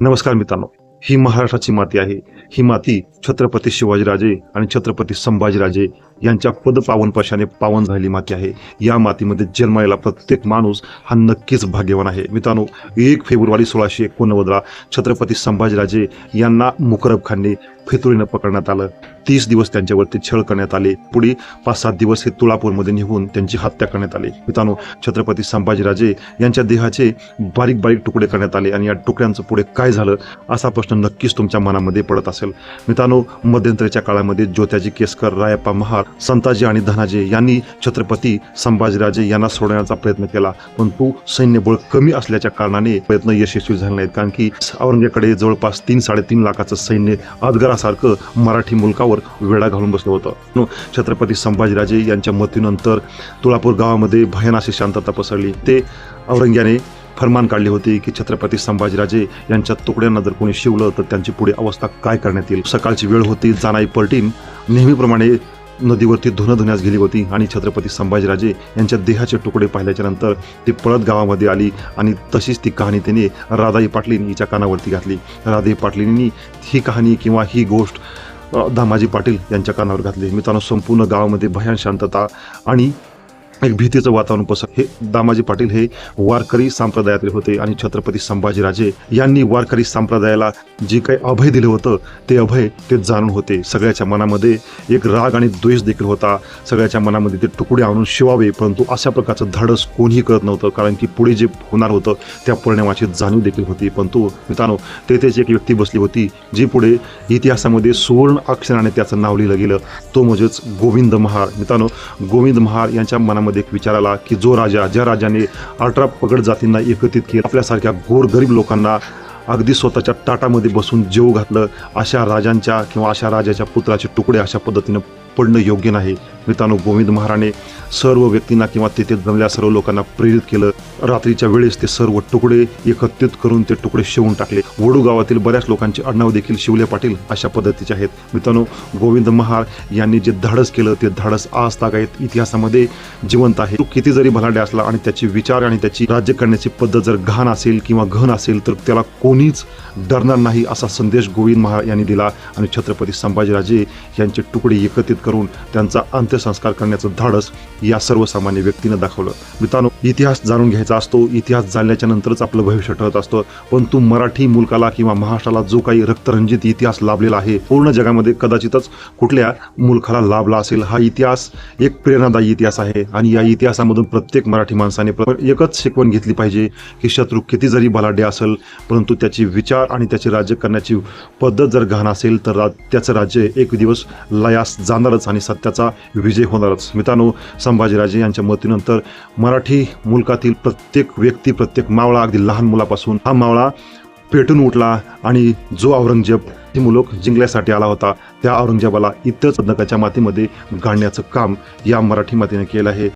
नमस्कार मित्रांनो. ही महाराष्ट्राची माती आहे. ही माती छत्रपती शिवाजीराजे आणि छत्रपती संभाजीराजे यांच्या पदपावन पशाने पावन झालेली माती आहे. या मातीमध्ये जन्मायला प्रत्येक माणूस हा नक्कीच भाग्यवान आहे. मित्रांनो एक फेब्रुवारी सोळाशे एकोणनव्वदला छत्रपती संभाजीराजे यांना मुकरब खानने फितुरीनं पकडण्यात आलं. तीस दिवस त्यांच्यावरती छळ करण्यात आले. पुढे पाच सात दिवस हे तुळापूरमध्ये निघून त्यांची हत्या करण्यात आली. मित्रांनो छत्रपती संभाजीराजे यांच्या देहाचे बारीक बारीक तुकडे करण्यात आले आणि या तुकड्यांचं पुढे काय झालं असा प्रश्न नक्कीच तुमच्या मनामध्ये पडत असेल. मित्रांनो मध्यंतरीच्या काळामध्ये ज्योत्याजी केसकर रायप्पा महार संताजी आणि धनाजी यांनी छत्रपती संभाजीराजे यांना सोडण्याचा प्रयत्न केला. परंतु सैन्यबळ कमी असल्याच्या कारणाने प्रयत्न यशस्वी झाले नाहीत. कारण की औरंगजेकडे जवळपास तीन साडेतीन लाखाचं सैन्य अजगरासारखं मराठी मुलकावर वेढा घालून बसलं होतं. नो, छत्रपती संभाजीराजे यांच्या मृत्यूनंतर तुळापूर गावामध्ये भयान अशी शांतता पसरली. ते औरंग्याने फरमान काढले होते की छत्रपती संभाजीराजे यांच्या तुकड्यांना जर कोणी शिवलं तर त्यांची पुढे अवस्था काय करण्यात येईल? सकाळची वेळ होती जाणाई पलटीन नेहमीप्रमाणे नदीवरती धुणं धुण्यास गेली होती आणि छत्रपती संभाजीराजे यांच्या देहाचे तुकडे पाहिल्याच्या नंतर ती पळत गावामध्ये आली आणि तशीच ती कहाणी त्याने राधाई पाटलीन हिच्या कानावरती घातली. राधाई पाटलींनी ही कहाणी किंवा ही गोष्ट दामाजी पाटील यांच्या कानावर घातली. मित्रांनो संपूर्ण गावामध्ये भयान शांतता आणि एक भीतीचं वातावरण पसर हे दामाजी पाटील हे वारकरी संप्रदायातले होते आणि छत्रपती संभाजीराजे यांनी वारकरी संप्रदायाला जे काही अभय दिलं होतं ते अभय ते जाणून होते. सगळ्याच्या मनामध्ये एक राग आणि द्वेष देखील होता. सगळ्याच्या मनामध्ये ते तुकडे आणून शिवावे परंतु अशा प्रकारचं धाडस कोणीही करत नव्हतं कारण की पुढे जे होणार होतं त्या परिणामाची जाणीव देखील होती. परंतु मित्रांनो तेथेच एक व्यक्ती बसली होती जी पुढे इतिहासामध्ये सुवर्ण अक्षराने त्याचं नाव लिहिलं गेलं. तो म्हणजेच गोविंद महार. मित्रांनो गोविंद महार यांच्या मनामध्ये एक विचार आला की जो राजा ज्या राजाने अठरा पगड जातींना एकत्रित केलं आपल्यासारख्या गोरगरीब लोकांना अगदी स्वतःच्या ताटामध्ये बसून जेव घातलं अशा राजांच्या किंवा अशा राजाच्या पुत्राचे तुकडे अशा पद्धतीनं पडणं योग्य नाही. मित्रांनो गोविंद महाराने सर्व व्यक्तींना किंवा तेथे जमल्या सर्व लोकांना प्रेरित केलं. रात्रीच्या वेळेस ते सर्व तुकडे एकत्रित करून ते तुकडे शिवून टाकले. वडू गावातील बऱ्याच लोकांचे आडनाव देखील शिवले पाटील अशा पद्धतीचे आहेत. मित्रांनो गोविंद महार यांनी जे धाडस केलं ते धाडस आज तागायत इतिहासामध्ये जिवंत आहे. तो किती जरी भलाडे असला आणि त्याचे विचार आणि त्याची राज्य करण्याची पद्धत जर घाण असेल किंवा घन असेल तर त्याला कोणीच डरणार नाही असा संदेश गोविंद महार यांनी दिला आणि छत्रपती संभाजीराजे यांचे तुकडे एकत्रित करून त्यांचा अंत्यसंस्कार करण्याचं धाडस या सर्वसामान्य व्यक्तीनं दाखवलं. मित्रांनो इतिहास जाणून घ्यायचा असतो इतिहास जाणल्याच्या नंतरच आपलं भविष्य ठरत असतं. परंतु मराठी मुलकाला किंवा महाराष्ट्राला जो काही रक्तरंजित इतिहास लाभलेला आहे पूर्ण जगामध्ये कदाचितच कुठल्या मुलखाला लाभला असेल हा इतिहास एक प्रेरणादायी इतिहास आहे. आणि या इतिहासामधून प्रत्येक मराठी माणसाने एकच शिकवण घेतली पाहिजे की शत्रू किती जरी बलाढ्य असेल परंतु त्याचे विचार आणि त्याचे राज्य करण्याची पद्धत जर घाण असेल तर रा- त्याचं राज्य एक दिवस लयास जाणारच आणि सत्याचा विजय होणारच. मित्रांनो संभाजीराजे यांच्या मृत्यूनंतर मराठी मुलकातील प्रत्येक प्रत्येक व्यक्ती प्रत्येक मावळा अगदी लहान मुलापासून हा मावळा पेटून उठला आणि जो औरंगजेब ही मुलूक जिंकल्यासाठी आला होता त्या औरंगजेबाला इतर नकाच्या मातीमध्ये गाडण्याचं काम या मराठी मातीने केलं आहे.